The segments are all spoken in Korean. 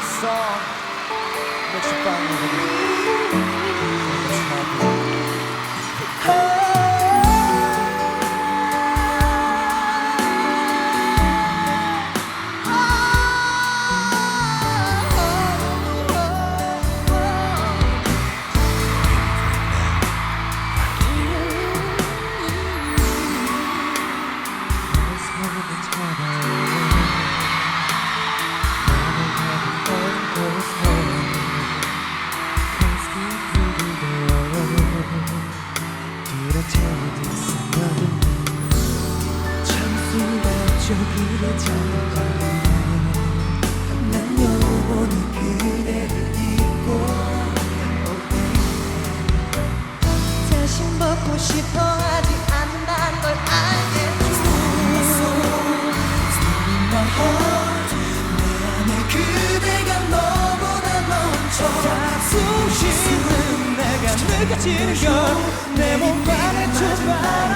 song. Makes you find 싶어 하지 않는다는 걸 알겠어 My heart 내 안에 그대가 너무나 넘쳐 숨쉬는 내가 느껴지는 걸내 몸만의 주바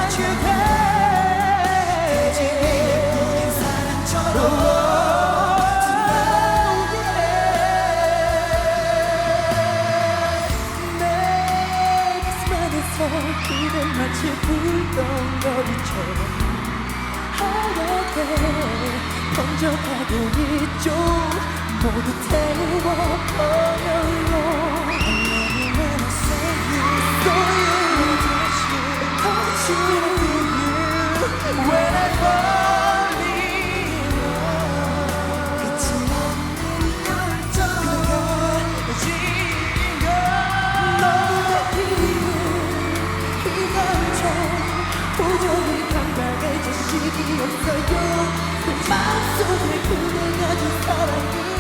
그대 마치 불덩거리처럼 하얗게 번져가고 있죠 모두 태워 버려요. When 자식이 없어요. 그 마음속에 그대가 준 사랑이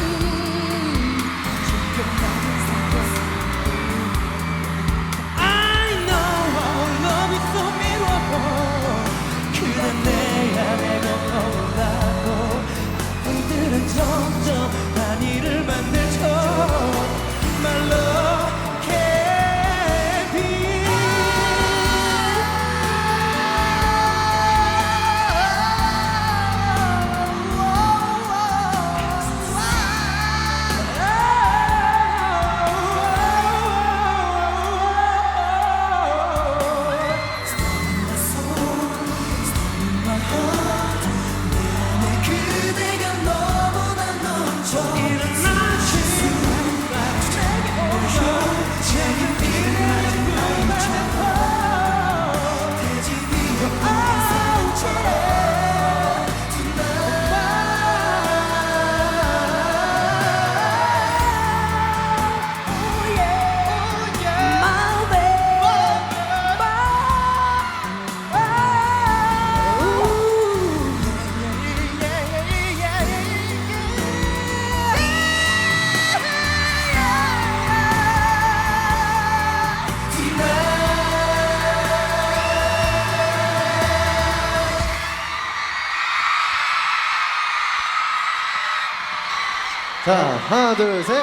자, 하나, 둘, 셋.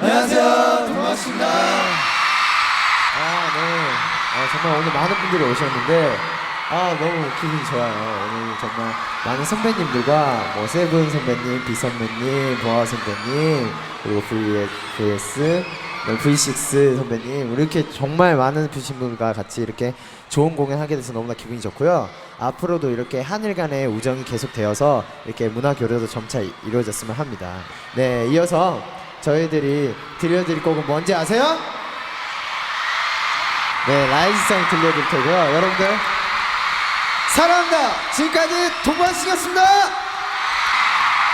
안녕하세요, 동아씨입니다. 아, 네. 아, 정말 오늘 많은 분들이 오셨는데, 아, 너무 기분이 좋아요. 오늘 정말 많은 선배님들과, 뭐, 세븐 선배님, 비 선배님, 보아 선배님, 그리고 VS, V6 선배님, 이렇게 정말 많은 분들과 같이 이렇게 좋은 공연 하게 돼서 너무나 기분이 좋고요. 앞으로도 이렇게 하늘 간의 우정이 계속되어서 이렇게 문화 교류도 점차 이- 이루어졌으면 합니다. 네, 이어서 저희들이 들려드릴 곡은 뭔지 아세요? 네, 라이즈송 들려드릴 테고요. 여러분들, 사랑합니다! 지금까지 동관씨였습니다!